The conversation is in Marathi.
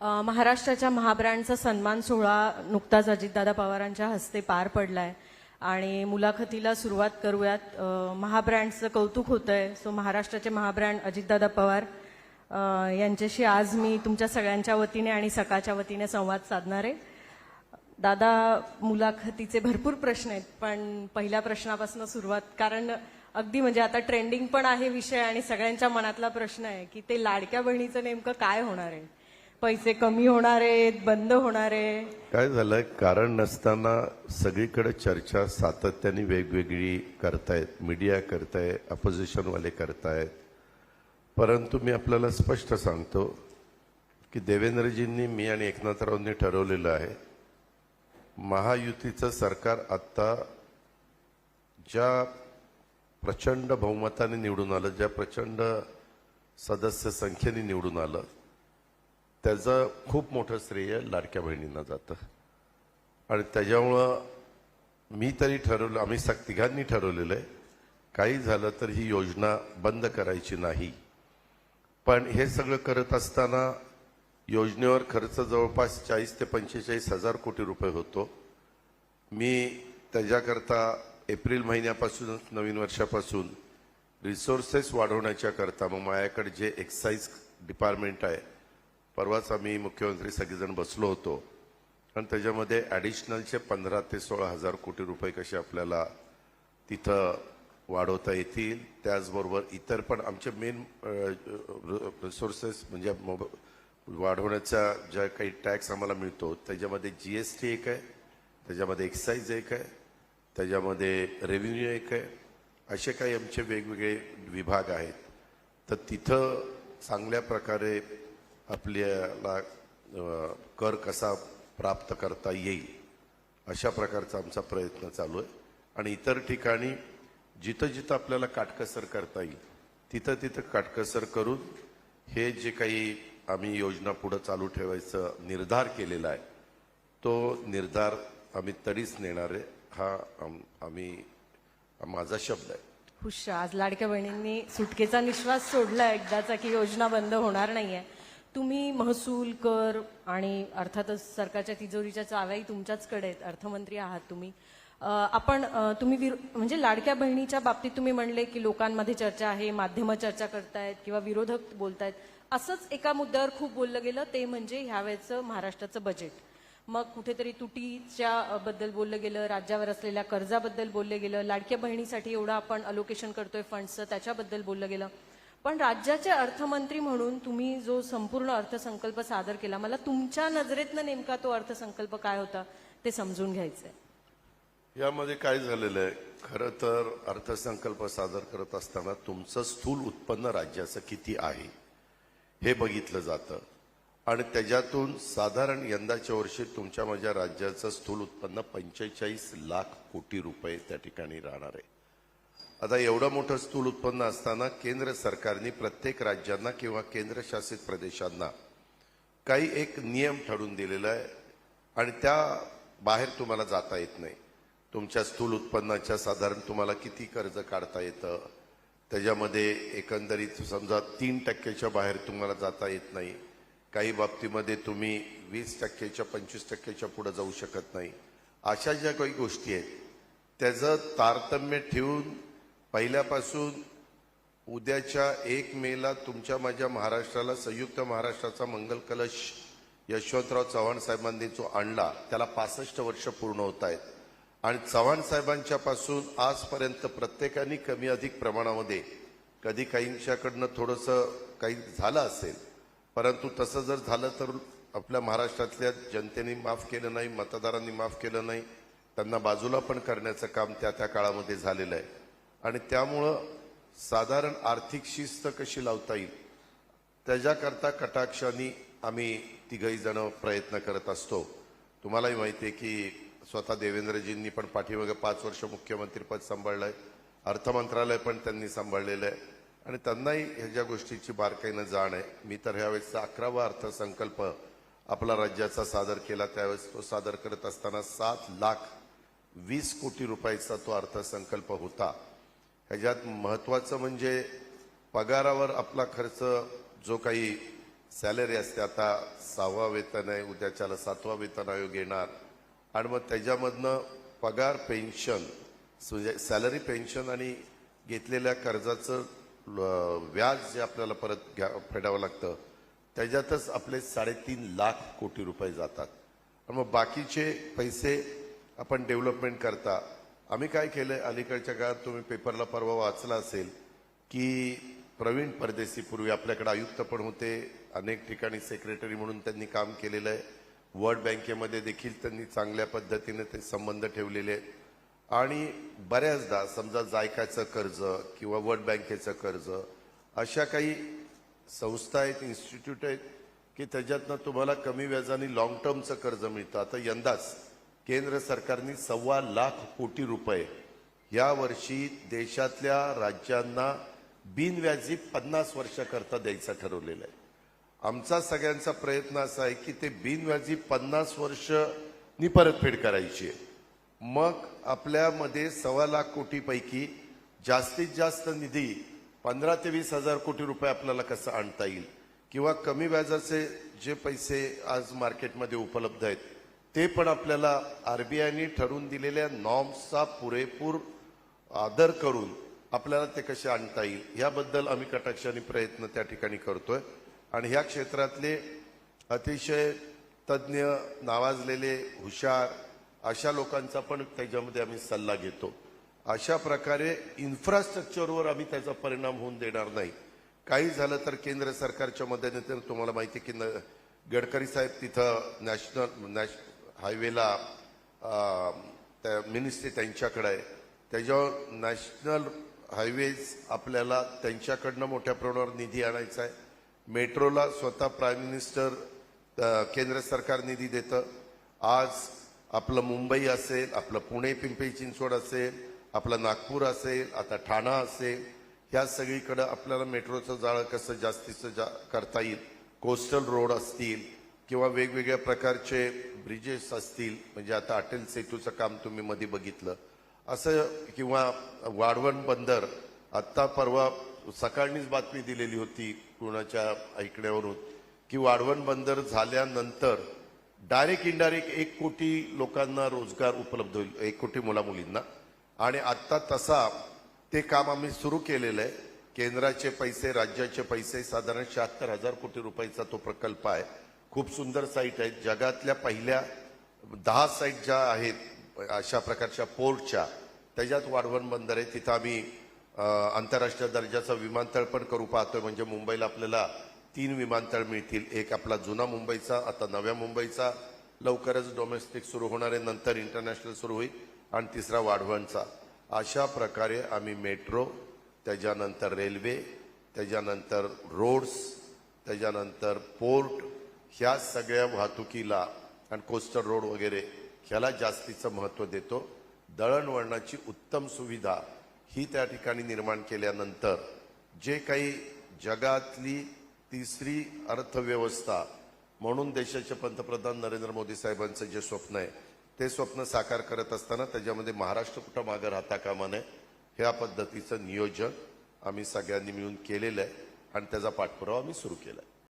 महाराष्ट्राच्या महाब्रँडचा सन्मान सोहळा नुकताच अजितदादा पवारांच्या हस्ते पार पडलाय. आणि मुलाखतीला सुरुवात करूयात. महाब्रँडचं कौतुक होतंय. सो महाराष्ट्राचे महाब्रँड अजितदादा पवार यांच्याशी आज मी तुमच्या सगळ्यांच्या वतीने आणि सकाळच्या वतीने संवाद साधणार आहे. दादा मुलाखतीचे भरपूर प्रश्न आहेत पण पहिल्या प्रश्नापासून सुरुवात कारण अगदी म्हणजे आता ट्रेंडिंग पण आहे विषय आणि सगळ्यांच्या मनातला प्रश्न आहे की ते लाडक्या बहिणीचं नेमकं काय होणार आहे? पैसे कमी होणार आहेत बंद होणार आहे. काय झालंय? कारण नसताना सगळीकडे चर्चा सातत्याने वेगवेगळी करतायत. मीडिया करताय अपोजिशनवाले करतायत. परंतु मी आपल्याला स्पष्ट सांगतो की देवेंद्रजींनी मी आणि एकनाथरावांनी ठरवलेलं आहे महायुतीचं सरकार आत्ता ज्या प्रचंड बहुमताने निवडून आलं ज्या प्रचंड सदस्य संख्येने निवडून आलं त्याचं खूप मोठं श्रेय लाडक्या बहिणींना जातं. आणि त्याच्यामुळं मी तरी ठरवलं आम्ही सग तिघांनी ठरवलेलं आहे काही झालं तर ही योजना बंद करायची नाही. पण हे सगळं करत असताना योजनेवर खर्च जवळपास चाळीस ते पंचेचाळीस हजार कोटी रुपये होतो. मी त्याच्याकरता एप्रिल महिन्यापासूनच नवीन वर्षापासून रिसोर्सेस वाढवण्याच्या करता मग माझ्याकडे जे एक्साईज डिपार्टमेंट आहे परवाच आम्ही मुख्यमंत्री सगळेजण बसलो होतो. आणि त्याच्यामध्ये ॲडिशनलचे पंधरा ते सोळा हजार कोटी रुपये कसे आपल्याला तिथं वाढवता येतील त्याचबरोबर इतर पण आमचे मेन रिसोर्सेस म्हणजे मोब- वाढवण्याचा ज्या काही टॅक्स आम्हाला मिळतो त्याच्यामध्ये जी एस टी एक आहे त्याच्यामध्ये एक्साईज एक आहे त्याच्यामध्ये रेव्हेन्यू एक आहे असे काही आमचे वेगवेगळे विभाग आहेत. तर तिथं चांगल्या प्रकारे आपल्याला कर कसा प्राप्त करता येईल अशा प्रकारचा आमचा प्रयत्न चालू आहे. आणि इतर ठिकाणी जिथं जिथं आपल्याला काटकसर करता येईल तिथं तिथं काटकसर करून हे जे काही आम्ही योजना पुढं चालू ठेवायचं निर्धार केलेला आहे तो निर्धार आम्ही तरीच नेणार आहे. हा आम्ही माझा शब्द आहे. हुश आज लाडक्या बहिणींनी सुटकेचा निश्वास सोडला. एकदाचा की योजना बंद होणार नाहीये. तुम्ही महसूल कर आणि अर्थातच सरकारच्या तिजोरीच्या चाव्याही तुमच्याचकडे आहेत. अर्थमंत्री आहात तुम्ही. आपण तुम्ही विरो- म्हणजे लाडक्या बहिणीच्या बाबतीत तुम्ही म्हणले की लोकांमध्ये चर्चा आहे माध्यमं चर्चा करतायत किंवा विरोधक बोलतायत. असंच एका मुद्द्यावर खूप बोललं गेलं ते म्हणजे ह्यावेळेचं महाराष्ट्राचं बजेट मग कुठेतरी तुटीच्या बद्दल बोललं गेलं राज्यावर असलेल्या कर्जाबद्दल बोललं गेलं लाडक्या बहिणीसाठी एवढं आपण अलोकेशन करतोय फंडचं त्याच्याबद्दल बोललं गेलं. पण राज्याचे अर्थमंत्री म्हणून तुम्ही जो संपूर्ण अर्थसंकल्प सादर केला मला तुमच्या नजरेतनं नेमका तो अर्थसंकल्प काय होता ते समजून घ्यायचंय. यामध्ये काय झालेलं आहे? खरं तर अर्थसंकल्प सादर करत असताना तुमचं स्थूल उत्पन्न राज्याचं किती आहे हे बघितलं जातं. आणि त्याच्यातून साधारण यंदाच्या वर्षी तुमच्या माझ्या राज्याचं स्थूल उत्पन्न पंचेचाळीस लाख कोटी रुपये त्या ठिकाणी राहणार आहे. आता एवढं मोठं स्थूल उत्पन्न असताना केंद्र सरकारने प्रत्येक राज्यांना किंवा केंद्रशासित प्रदेशांना काही एक नियम ठरवून दिलेला आहे आणि त्या बाहेर तुम्हाला जाता येत नाही. तुमच्या स्थूल उत्पन्नाच्या साधारण तुम्हाला किती कर्ज काढता येतं? त्याच्यामध्ये एकंदरीत समजा तीन टक्क्याच्या बाहेर तुम्हाला जाता येत नाही. काही बाबतीमध्ये तुम्ही वीस टक्क्याच्या पंचवीस टक्क्याच्या पुढे जाऊ शकत नाही. अशा ज्या काही गोष्टी आहेत त्याचं तारतम्य ठेवून पहिल्यापासून उद्याच्या एक मेला तुमच्या माझ्या महाराष्ट्राला संयुक्त महाराष्ट्राचा मंगल कलश यशवंतराव चव्हाण साहेबांनी जो आणला त्याला पासष्ट वर्ष पूर्ण होत आहेत. आणि चव्हाण साहेबांच्या पासून आजपर्यंत प्रत्येकाने कमी अधिक प्रमाणामध्ये कधी काहींच्याकडनं थोडंसं काही झालं असेल परंतु तसं जर झालं तर आपल्या महाराष्ट्रातल्या जनतेने माफ केलं नाही मतदारांनी माफ केलं नाही त्यांना बाजूला पण करण्याचं काम त्या त्या काळामध्ये झालेलं आहे. आणि त्यामुळं साधारण आर्थिक शिस्त कशी लावता येईल त्याच्याकरता कटाक्षाने आम्ही तिघही जण प्रयत्न करत असतो. तुम्हालाही माहिती आहे की स्वतः देवेंद्रजींनी पण पाठीमागे पाच वर्ष मुख्यमंत्रीपद आहे अर्थमंत्रालय पण त्यांनी सांभाळलेलं आहे. आणि त्यांनाही ह्या गोष्टीची बारकाईनं जाण आहे मी तर ह्यावेळेसचा अकरावा अर्थसंकल्प आपला राज्याचा सादर केला. त्यावेळेस तो सादर करत असताना सात लाख वीस कोटी रुपयाचा तो अर्थसंकल्प होता. ह्याच्यात महत्वाचं म्हणजे पगारावर आपला खर्च जो काही सॅलरी असते आता सहावा वेतन आहे उद्याच्याला सातवा वेतन आयोग येणार. आणि मग त्याच्यामधनं पगार पेन्शन म्हणजे सॅलरी पेन्शन आणि घेतलेल्या कर्जाचं व्याज जे आपल्याला परत घ्या फेडावं लागतं त्याच्यातच आपले साडेतीन लाख कोटी रुपये जातात. आणि मग बाकीचे पैसे आपण डेव्हलपमेंट करता आम्ही काय केलं अलीकडच्या काळात तुम्ही पेपरला परवा वाचला असेल की प्रवीण परदेशी पूर्वी आपल्याकडे आयुक्त पण होते अनेक ठिकाणी सेक्रेटरी म्हणून त्यांनी काम केलेलं आहे. वर्ल्ड बँकेमध्ये देखील त्यांनी चांगल्या पद्धतीने ते संबंध ठेवलेले आहेत. आणि बऱ्याचदा समजा जायकाचं कर्ज किंवा वर्ल्ड बँकेचं कर्ज अशा काही संस्था आहेत इन्स्टिट्यूट आहेत की त्याच्यातनं तुम्हाला कमी व्याजाने लॉंग टर्मचं कर्ज मिळतं. आता यंदाच केंद्र सरकारने सव्वा लाख कोटी रुपये या वर्षी देशातल्या राज्यांना बिनव्याजी पन्नास वर्षाकरता द्यायचा ठरवलेला आहे. आमचा सगळ्यांचा प्रयत्न असा आहे की ते बिनव्याजी पन्नास वर्ष नि परतफेड करायची आहे. मग आपल्यामध्ये सव्वा लाख कोटीपैकी जास्तीत जास्त निधी पंधरा ते वीस हजार कोटी रुपये आपल्याला कसं आणता येईल? किंवा कमी व्याजाचे जे पैसे आज मार्केटमध्ये उपलब्ध आहेत ते पण आपल्याला आर बी आयने ठरवून दिलेल्या नॉर्म्सचा पुरेपूर आदर करून आपल्याला ते कसे आणता येईल याबद्दल आम्ही कटाक्षाने प्रयत्न त्या ठिकाणी करतोय. आणि ह्या क्षेत्रातले अतिशय तज्ज्ञ नावाजलेले हुशार अशा लोकांचा पण त्याच्यामध्ये आम्ही सल्ला घेतो. अशा प्रकारे इन्फ्रास्ट्रक्चरवर आम्ही त्याचा परिणाम होऊन देणार नाही. काही झालं तर केंद्र सरकारच्या मदतीने तुम्हाला माहिती आहे की न- गडकरी साहेब तिथं नॅशनल नॅश हायवेला त्या मिनिस्ट्री त्यांच्याकडे आहे. त्याच्यावर नॅशनल हायवेज आपल्याला त्यांच्याकडनं मोठ्या प्रमाणावर निधी आणायचा आहे. मेट्रोला स्वतः प्राईम मिनिस्टर केंद्र सरकार निधी देतं. आज आपलं मुंबई असेल आपलं पुणे पिंपरी चिंचवड असेल आपलं नागपूर असेल आता ठाणा असेल ह्या सगळीकडं आपल्याला मेट्रोचं जाळं कसं जास्तीचं जा करता येईल? कोस्टल रोड असतील किंवा वेगवेगळ्या प्रकारचे ब्रिजेस असतील म्हणजे आता अटल सेतूचं काम तुम्ही मध्ये बघितलं असं किंवा वाढवण बंदर आत्ता परवा सकाळनीच बातमी दिलेली होती कुणाच्या ऐकण्यावरून की वाढवण बंदर झाल्यानंतर डायरेक्ट इनडायरेक्ट एक कोटी लोकांना रोजगार उपलब्ध होईल एक कोटी मुलामुलींना आणि आत्ता तसा ते काम आम्ही सुरू केलेलं आहे. केंद्राचे पैसे राज्याचे पैसे साधारण शहात्तर हजार कोटी रुपयाचा तो प्रकल्प आहे. खूप सुंदर साईट आहेत. जगातल्या पहिल्या दहा साईट ज्या आहेत अशा प्रकारच्या पोर्टच्या त्याच्यात वाढवण बंदर आहे तिथं आम्ही आंतरराष्ट्रीय दर्जाचं विमानतळ पण करू पाहतोय. म्हणजे मुंबईला आपल्याला तीन विमानतळ मिळतील. एक आपला जुना मुंबईचा आता नव्या मुंबईचा. लवकरच डोमेस्टिक सुरू होणार आहे. नंतर इंटरनॅशनल सुरू होईल. आणि तिसरा वाढवणचा. अशा प्रकारे आम्ही मेट्रो त्याच्यानंतर रेल्वे त्याच्यानंतर रोड्स त्याच्यानंतर पोर्ट ह्या सगळ्या वाहतुकीला आणि कोस्टल रोड वगैरे ह्याला जास्तीचं महत्त्व देतो. दळणवळणाची उत्तम सुविधा ही त्या ठिकाणी निर्माण केल्यानंतर जे काही जगातली तिसरी अर्थव्यवस्था म्हणून देशाचे पंतप्रधान नरेंद्र मोदी साहेबांचं जे स्वप्न आहे ते स्वप्न साकार करत असताना त्याच्यामध्ये महाराष्ट्र कुठं मागं राहता कामा नये ह्या पद्धतीचं नियोजन आम्ही सगळ्यांनी मिळून केलेलं आहे आणि त्याचा पाठपुरावा आम्ही सुरू केला आहे